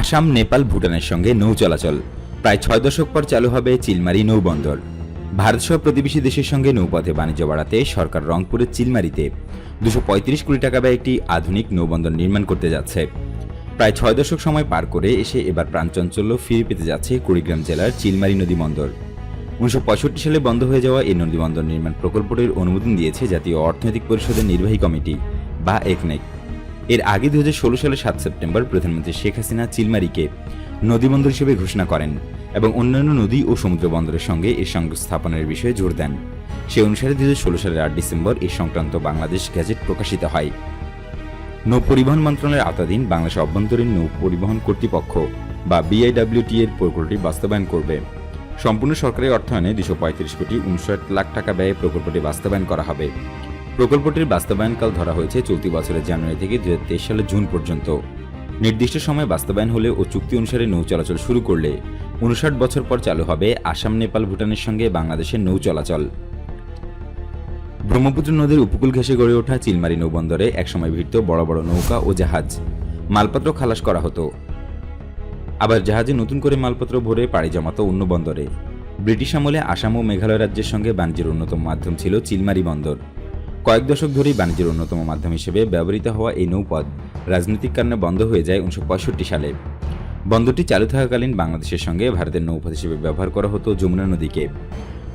আসাম, নেপাল, ভুটানের সঙ্গে নৌ চলাচল। প্রায় ছয় দশক পর চালু হবে চিলমারি নৌবন্দর ভারতসহ প্রতিবেশী দেশের সঙ্গে নৌপথে বাণিজ্য বাড়াতে সরকার রংপুরের চিলমারিতে দুশো পঁয়ত্রিশ কোটি টাকা ব্যয়ে একটি আধুনিক নৌবন্দর নির্মাণ করতে যাচ্ছে। প্রায় ছয় দশক সময় পার করে এসে এবার প্রাণচঞ্চল্য ফিরে পেতে যাচ্ছে কুড়িগ্রাম জেলার চিলমারি নদী বন্দর। উনিশশো পঁয়ষট্টি সালে বন্ধ হয়ে যাওয়া এই নদীবন্দর নির্মাণ প্রকল্পটির অনুমোদন দিয়েছে জাতীয় অর্থনৈতিক পরিষদের নির্বাহী কমিটি, বা একনেক এর আগে দুই হাজার ষোলো সালের সাত সেপ্টেম্বর প্রধানমন্ত্রী শেখ হাসিনা চিলমারিকে নদীবন্দর হিসেবে ঘোষণা করেন এবং অন্যান্য নদী ও সমুদ্র বন্দরের সঙ্গে এর সঙ্গ স্থাপনের বিষয়ে জোর দেন। সে অনুসারে দুই হাজার ষোলো সালের আট ডিসেম্বর এ সংক্রান্ত বাংলাদেশ গ্যাজেট প্রকাশিত হয়। নৌ পরিবহন মন্ত্রণালয়ের আওতাধীন বাংলাদেশ অভ্যন্তরীণ নৌ পরিবহন কর্তৃপক্ষ বা বিআইডব্লিউটি এর প্রকল্পটি বাস্তবায়ন করবে। সম্পূর্ণ সরকারি অর্থায়নে দুশো কোটি উনষাট লাখ টাকা ব্যয়ে প্রকল্পটি বাস্তবায়ন করা হবে। প্রকল্পটির বাস্তবায়নকাল ধরা হয়েছে চলতি বছরের জানুয়ারি থেকে দু সালের জুন পর্যন্ত। নির্দিষ্ট সময় বাস্তবায়ন হলে ও চুক্তি অনুসারে নৌ চলাচল শুরু করলে উনষাট বছর পর চালু হবে আসাম, নেপাল, ভুটানের সঙ্গে বাংলাদেশের নৌ চলাচল। ব্রহ্মপুত্র নদীর উপকূল ঘেঁষে গড়ে ওঠা চিলমারি নৌবন্দরে একসময় ভিড়ত বড় বড় নৌকা ও জাহাজ। মালপত্র খালাস করা হতো। আবার জাহাজে নতুন করে মালপত্র ভরে পাড়ি জমাতো অন্য বন্দরে। ব্রিটিশ আমলে আসাম ও মেঘালয় রাজ্যের সঙ্গে বাণিজ্যের অন্যতম মাধ্যম ছিল চিলমারি বন্দর। কয়েক দশক ধরেই বাণিজ্যের অন্যতম মাধ্যম হিসেবে ব্যবহৃত হওয়া এই নৌপথ রাজনৈতিক কারণে বন্ধ হয়ে যায় উনিশশো পঁয়ষট্টি সালে। বন্দরটি চালু থাকাকালীন বাংলাদেশের সঙ্গে ভারতের নৌপথ হিসেবে ব্যবহার করা হতো যমুনা নদীকে।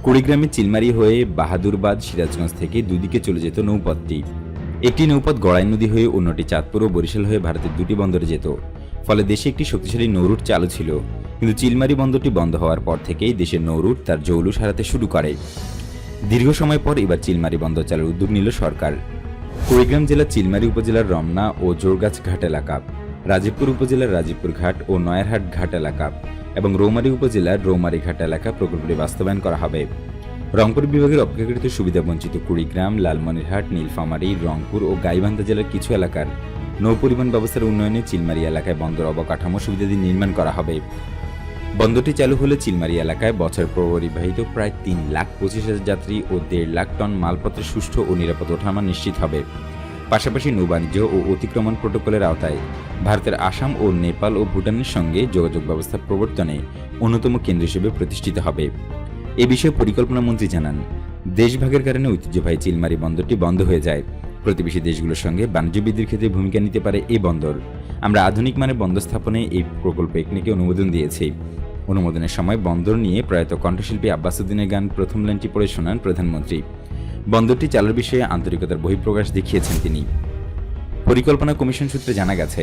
কুড়িগ্রামে চিলমারি হয়ে বাহাদুরবাদ, সিরাজগঞ্জ থেকে দুদিকে চলে যেত নৌপথটি। একটি নৌপথ গড়াই নদী হয়ে অন্যটি চাঁদপুর ও বরিশাল হয়ে ভারতের দুটি বন্দরে যেত। ফলে দেশে একটি শক্তিশালী নৌরুট চালু ছিল। কিন্তু চিলমারি বন্দরটি বন্ধ হওয়ার পর থেকেই দেশের নৌরুট তার জৌলুস হারাতে শুরু করে। দীর্ঘ সময় পর এবার চিলমারি বন্দর চালুর উদ্যোগ নিল সরকার। কুড়িগ্রাম জেলার চিলমারি উপজেলার রমনা ও জোরগাছ ঘাট এলাকা, রাজীবপুর উপজেলার রাজীবপুর ঘাট ও নয়ারহাট ঘাট এলাকা এবং রৌমারী উপজেলার রৌমারী ঘাট এলাকা প্রকল্পটি বাস্তবায়ন করা হবে। রংপুর বিভাগের অপেক্ষাকৃত সুবিধাবঞ্চিত কুড়িগ্রাম, লালমনিরহাট, নীলফামারী, রংপুর ও গাইবান্ধা জেলার কিছু এলাকার নৌ পরিবহন ব্যবস্থার উন্নয়নে চিলমারি এলাকায় বন্দর অবকাঠামো সুবিধাদি নির্মাণ করা হবে। বন্দরটি চালু হলে চিলমারি এলাকায় বছর পরিবাহিত প্রায় তিন লাখ পঁচিশ হাজার যাত্রী ও দেড় লাখ টন মালপত্রের সুষ্ঠু ও নিরাপদ ওঠানামা নিশ্চিত হবে। পাশাপাশি নৌবাণিজ্য ও অতিক্রমণ প্রোটোকলের আওতায় ভারতের আসাম ও নেপাল ও ভুটানের সঙ্গে যোগাযোগ ব্যবস্থা প্রবর্তনে অন্যতম কেন্দ্র হিসেবে প্রতিষ্ঠিত হবে। এ বিষয়ে পরিকল্পনা মন্ত্রী জানান, দেশভাগের কারণে ঐতিহ্যবাহী চিলমারি বন্দরটি বন্ধ হয়ে যায়। প্রতিবেশী দেশগুলোর সঙ্গে বাণিজ্য বৃদ্ধির ক্ষেত্রে ভূমিকা নিতে পারে এই বন্দর। আমরা আধুনিক মানের বন্দর স্থাপনে এই প্রকল্প একনিকে অনুমোদন দিয়েছি। অনুমোদনের সময় বন্দর নিয়ে প্রয়াত কণ্ঠশিল্পী আব্বাসুদ্দিনের গান প্রথম লাইনটি পড়ে শোনান প্রধানমন্ত্রী। বন্দরটি চালুর বিষয়ে আন্তরিকতার বহিঃপ্রকাশ দেখিয়েছেন তিনি। পরিকল্পনা কমিশন সূত্রে জানা গেছে,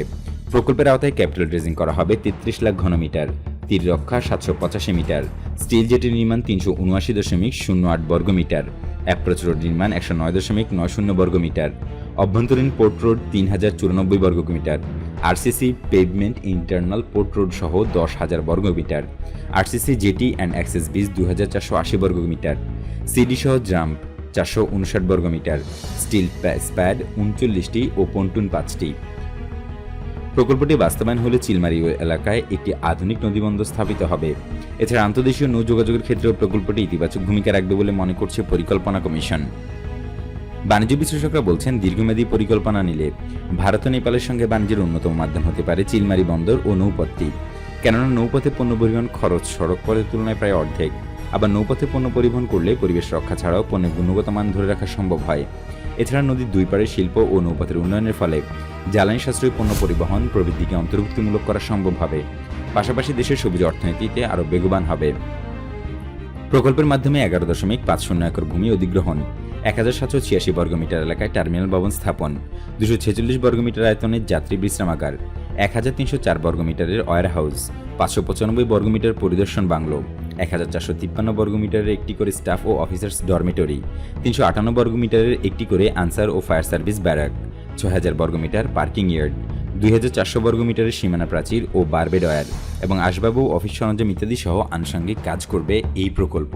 প্রকল্পের আওতায় ক্যাপিটাল ড্রেজিং করা হবে তেত্রিশ লাখ ঘনমিটার, তীর রক্ষা সাতশো পঁচাশি মিটার, স্টিল জেটের নির্মাণ তিনশো উনআশি দশমিক শূন্য আট বর্গমিটার অ্যাপ্রোচ রোড নির্মাণ, একশো নয় দশমিক নয় শূন্য বর্গমিটার। অভ্যন্তরীণ পোর্ট রোড তিন হাজার চুরানব্বই বর্গ বর্গমিটার RCC pavement internal port road সহ দশ হাজার বর্গ metre RCC jetty and access beach দু হাজার চারশো আশি বর্গ বর্গমিটার। সিডি সহ জাম্প চারশো উনষাট বর্গমিটার। স্টিল স্প্যাড উনচল্লিশটি ও পন্টুন পাঁচটি। প্রকল্পটি বাস্তবায়ন হলে চিলমারি এলাকায় একটি আধুনিক নদীবন্দর স্থাপিত হবে। এছাড়া আন্তর্দেশীয় নৌ যোগাযোগের ক্ষেত্রেও প্রকল্পটি ইতিবাচক ভূমিকা রাখবে বলে মনে করছে পরিকল্পনা কমিশন। বাণিজ্য বিশ্লেষকরা বলছেন, দীর্ঘমেয়াদী পরিকল্পনা নিলে ভারত ও নেপালের সঙ্গে বাণিজ্যের অন্যতম মাধ্যম হতে পারে চিলমারি বন্দর ও নৌপথটি। কেননা নৌপথে পণ্য পরিবহন খরচ সড়ক পথের তুলনায় প্রায় অর্ধেক। আবার নৌপথে পণ্য পরিবহন করলে পরিবেশ রক্ষা ছাড়াও পণ্যের গুণগত মান ধরে রাখা সম্ভব হয়। এছাড়া নদীর দুই পাড়ে শিল্প ও নৌপথের উন্নয়নের ফলে জ্বালানি সাশ্রয়ী পণ্য পরিবহন প্রবৃদ্ধিকে অন্তর্ভুক্তিমূলক করা সম্ভব হবে। পাশাপাশি দেশের সবুজ অর্থনীতিতে আরও বেগবান হবে। প্রকল্পের মাধ্যমে এগারো দশমিক পাঁচ শূন্য একর ভূমি অধিগ্রহণ, এক হাজার সাতশো ছিয়াশি বর্গমিটার এলাকায় টার্মিনাল ভবন স্থাপন, দুশো ছেচল্লিশ বর্গমিটার আয়তনের যাত্রী বিশ্রামাগার, এক হাজার তিনশো চার বর্গমিটারের ওয়ার হাউস, পাঁচশো পঁচানব্বই বর্গমিটার পরিদর্শন বাংলো। এক হাজার চারশো তিপ্পান্ন বর্গমিটারের একটি করে স্টাফ ও অফিসার্স ডরমিটরি, তিনশো আটান্ন বর্গমিটারের একটি করে আনসার ও ফায়ার সার্ভিস ব্যারাক ছ হাজার বর্গমিটার পার্কিং ইয়ার্ড, দুই হাজার চারশো বর্গমিটারের সীমানা প্রাচীর ও বারবেডয়ার এবং আসবাব ও অফিস সরঞ্জাম ইত্যাদি সহ আনুষঙ্গিক কাজ করবে এই প্রকল্প।